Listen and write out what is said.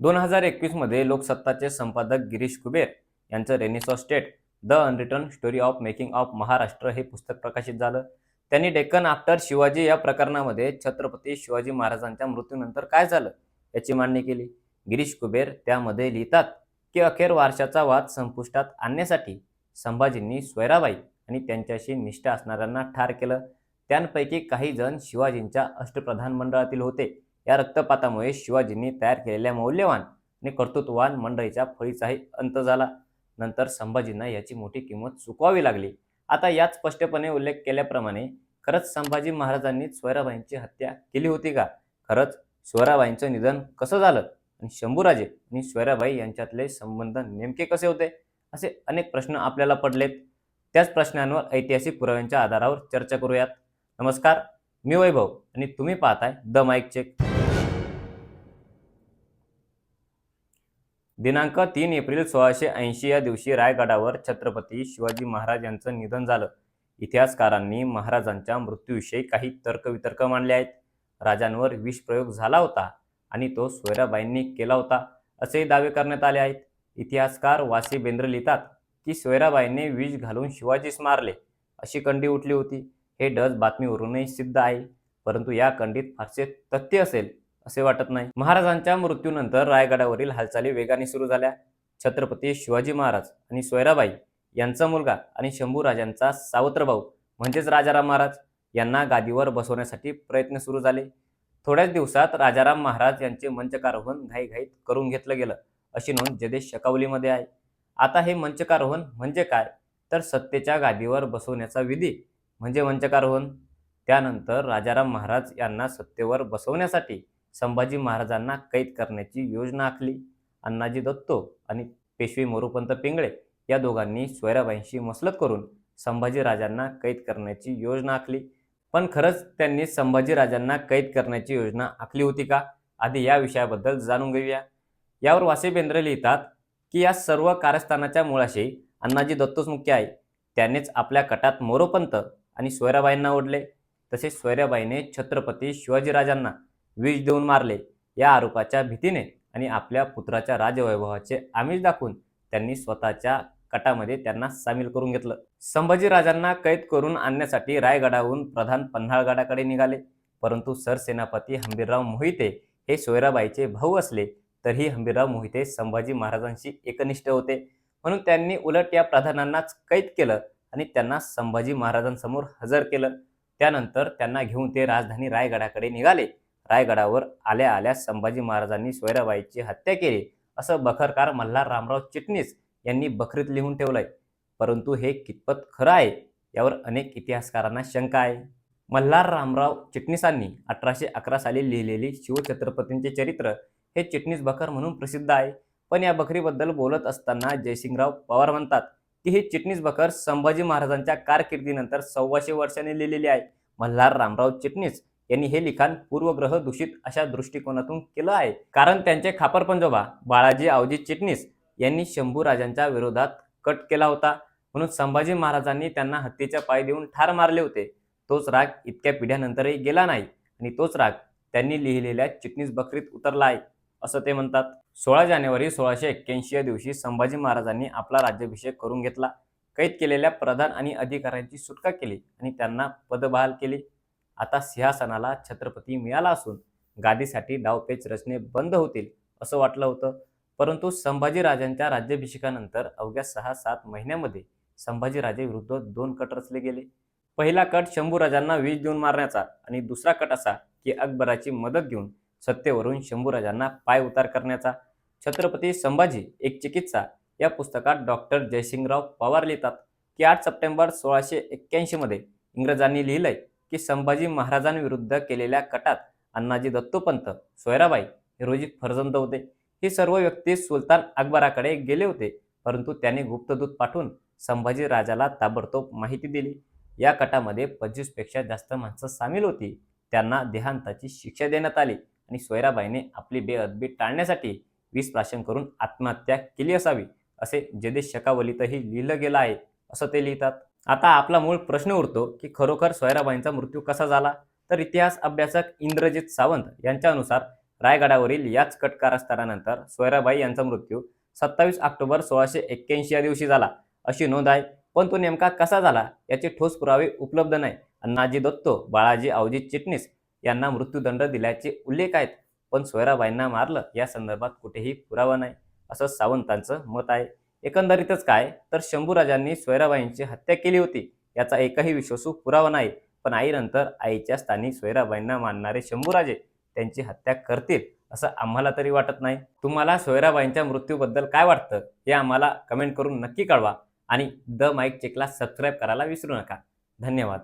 दोन हजार एकवीसमध्ये लोकसत्ताचे संपादक गिरीश कुबेर यांचं renaissance state the unwritten story of making of Maharashtra हे पुस्तक प्रकाशित झालं. त्यांनी डेक्कन आफ्टर शिवाजी या प्रकरणामध्ये छत्रपती शिवाजी महाराजांच्या मृत्यूनंतर काय झालं याची मांडणी केली. गिरीश कुबेर त्यामध्ये लिहितात की अखेर वारशाचा वाद संपुष्टात आणण्यासाठी संभाजींनी स्वैराबाई आणि त्यांच्याशी निष्ठा असणाऱ्यांना ठार केलं. त्यांपैकी काही जण शिवाजींच्या अष्टप्रधान मंडळातील होते. या रक्तपातामुळे शिवाजींनी तयार केलेल्या मौल्यवान आणि कर्तृत्ववान मंडळीच्या फळीचाही अंत झाला. नंतर संभाजींना याची मोठी किंमत चुकवावी लागली. आता यात स्पष्टपणे उल्लेख केल्याप्रमाणे खरंच संभाजी महाराजांनी स्वैराबाईंची हत्या केली होती का? खरंच स्वैराबाईंचं निधन कसं झालं? आणि शंभूराजे आणि स्वैराबाई यांच्यातले संबंध नेमके कसे होते? असे अनेक प्रश्न आपल्याला पडलेत. त्याच प्रश्नांवर ऐतिहासिक पुराव्यांच्या आधारावर चर्चा करूयात. नमस्कार मी वैभव आणि तुम्ही पाहताय द माईक चेक. दिनांक तीन एप्रिल सोळाशे ऐंशी या दिवशी रायगडावर छत्रपती शिवाजी महाराज यांचं निधन झालं. इतिहासकारांनी महाराजांच्या मृत्यूविषयी काही तर्कवितर्क मांडले आहेत. राजांवर विष प्रयोग झाला होता आणि तो सोयराबाईंनी केला होता असेही दावे करण्यात आले आहेत. इतिहासकार वासी बेंद्र लिहितात की सोयराबाईंनी विष घालून शिवाजीस मारले अशी कंडी उठली होती. हे डज बातमीवरूनही सिद्ध आहे परंतु या कंडीत फारसे तथ्य असेल असे वाटत नाही. महाराजांच्या मृत्यूनंतर रायगडावरील हालचाली वेगाने सुरू झाल्या. छत्रपती शिवाजी महाराज आणि सोयराबाई यांचा मुलगा आणि शंभूराजांचा सावत्र भाऊ म्हणजेच राजाराम महाराज यांना गादीवर बसवण्यासाठी प्रयत्न सुरू झाले. थोड्याच दिवसात राजाराम महाराज यांचे मंचकारोहण घाईघाईत करून घेतलं गेलं अशी नोंद जदेश शकावलीमध्ये आहे. आता हे मंचकारोहण म्हणजे काय? तर सत्तेच्या गादीवर बसवण्याचा विधी म्हणजे मंचकारोहण. त्यानंतर राजाराम महाराज यांना सत्तेवर बसवण्यासाठी संभाजी महाराजांना कैद करण्याची योजना आखली. अण्णाजी दत्तो आणि पेशवे मोरूपंत पिंगळे या दोघांनी स्वैराबाईंशी मसलत करून संभाजीराजांना कैद करण्याची योजना आखली. पण खरंच त्यांनी संभाजीराजांना कैद करण्याची योजना आखली होती का? आधी या विषयाबद्दल जाणून घेऊया. यावर वासेबेंद्र लिहितात की या सर्व कारस्थानाच्या मुळाशी अण्णाजी दत्तोच मुख्य आहे. त्यानेच आपल्या कटात मोरोपंत आणि स्वैराबाईंना ओढले. तसेच स्वैराबाईने छत्रपती शिवाजीराजांना विष देऊन मारले. या आरोपाच्या भीतीने आणि आपल्या पुत्राच्या राजवैभवाचे आमिष दाखवून त्यांनी स्वतःच्या कटामध्ये त्यांना सामील करून घेतलं. संभाजीराजांना कैद करून आणण्यासाठी रायगडाहून प्रधान पन्हाळगडाकडे निघाले. परंतु सरसेनापती हंबीरराव मोहिते हे सोयराबाईचे भाऊ असले तरीही हंबीरराव मोहिते संभाजी महाराजांशी एकनिष्ठ होते. म्हणून त्यांनी उलट या प्रधानांनाच कैद केलं आणि त्यांना संभाजी महाराजांसमोर हजर केलं. त्यानंतर त्यांना घेऊन ते राजधानी रायगडाकडे निघाले. रायगडावर आल्या आल्या संभाजी महाराजांनी सोयराबाईची हत्या केली. असं बखरकार मल्हार रामराव चिटणीस यांनी बखरीत लिहून ठेवलंय. परंतु हे कितपत खरं आहे यावर अनेक इतिहासकारांना शंका आहे. मल्हार रामराव चिटणीसांनी अठराशे अकरा साली लिहिलेली शिवछत्रपतींचे चरित्र हे चिटणीस बखर म्हणून प्रसिद्ध आहे. पण या बखरीबद्दल बोलत असताना जयसिंगराव पवार म्हणतात की ही चिटणीस बखर संभाजी महाराजांच्या कारकिर्दीनंतर सव्वाशे वर्षांनी लिहिलेली आहे. मल्हार रामराव चिटणीस यांनी हे लिखाण पूर्वग्रह दूषित अशा दृष्टिकोनातून केलं आहे. कारण त्यांचे खापर पंजोबा बाळाजी आवजी चिटणीस यांनी शंभूराजांच्या विरोधात कट केला होता. म्हणून संभाजी महाराजांनी त्यांना हत्तीच्या पाय देऊन ठार मारले होते. तोच राग इतक्या पिढ्यानंतरही गेला नाही आणि तोच राग त्यांनी लिहिलेल्या चिटणीस बकरीत उतरला आहे असं ते म्हणतात. सोळा जानेवारी सोळाशे एक्क्याऐंशी या दिवशी संभाजी महाराजांनी आपला राज्याभिषेक करून घेतला. कैद केलेल्या प्रधान आणि अधिकाऱ्यांची सुटका केली आणि त्यांना पदबहाल केली. आता सिंहासनाला छत्रपती मिळाला असून गादीसाठी डावपेच रचने बंद होतील असं वाटलं होतं. परंतु संभाजीराजांच्या राज्याभिषेकानंतर अवघ्या सहा सात महिन्यामध्ये संभाजीराजे विरुद्ध दोन कट रचले गेले. पहिला कट शंभूराजांना वीज देऊन मारण्याचा आणि दुसरा कट असा की अकबराची मदत घेऊन सत्तेवरून शंभूराजांना पाय उतार करण्याचा. छत्रपती संभाजी एक चिकित्सा या पुस्तकात डॉक्टर जयसिंगराव पवार लिहितात की आठ सप्टेंबर सोळाशे एक्क्याऐंशीमध्ये इंग्रजांनी लिहिलंय की संभाजी महाराजांविरुद्ध केलेल्या कटात अण्णाजी दत्तोपंत सोयराबाई हिरोजी फर्जंद होते. हे सर्व व्यक्ती सुलतान अकबराकडे गेले होते परंतु त्याने गुप्तदूत पाठवून संभाजी राजाला ताबडतोब माहिती दिली. या कटामध्ये पंचवीसपेक्षा जास्त माणसं सामील होती. त्यांना देहांताची शिक्षा देण्यात आली आणि सोयराबाईने आपली बेअदबी टाळण्यासाठी वीस प्राशन करून आत्महत्या केली असावी असे जदेश शकावलीतही लिहिलं गेलं आहे असं ते लिहितात. आता आपला मूळ प्रश्न उरतो की खरोखर सोयराबाईंचा मृत्यू कसा झाला? तर इतिहास अभ्यासक इंद्रजित सावंत यांच्यानुसार रायगडावरील याच कटकारस्तरानंतर सोयराबाई यांचा मृत्यू सत्तावीस ऑक्टोबर सोळाशे एक्क्याऐंशी या दिवशी झाला. अशी नोंद आहे. पण तो नेमका कसा झाला याचे ठोस पुरावे उपलब्ध नाही. अण्णाजी दत्तो बाळाजी आवजी चिटणीस यांना मृत्यूदंड दिल्याचे उल्लेख आहेत. पण सोयराबाईंना मारलं या संदर्भात कुठेही पुरावा नाही असं सावंतांचं मत आहे. एकंदरीतच काय? तर शंभूराजांनी सोयराबाईंची हत्या केली होती. याचा एकही विश्वासू पुरावा नाही. पण आईनंतर आईच्या स्थानी सोयराबाईंना मानणारे शंभूराजे त्यांची हत्या करतील असं आम्हाला तरी वाटत नाही. तुम्हाला सोयराबाईंच्या मृत्यूबद्दल काय वाटतं? हे आम्हाला कमेंट करून नक्की कळवा. आणि द माईक चेकला सबस्क्राईब करायला विसरू नका. धन्यवाद.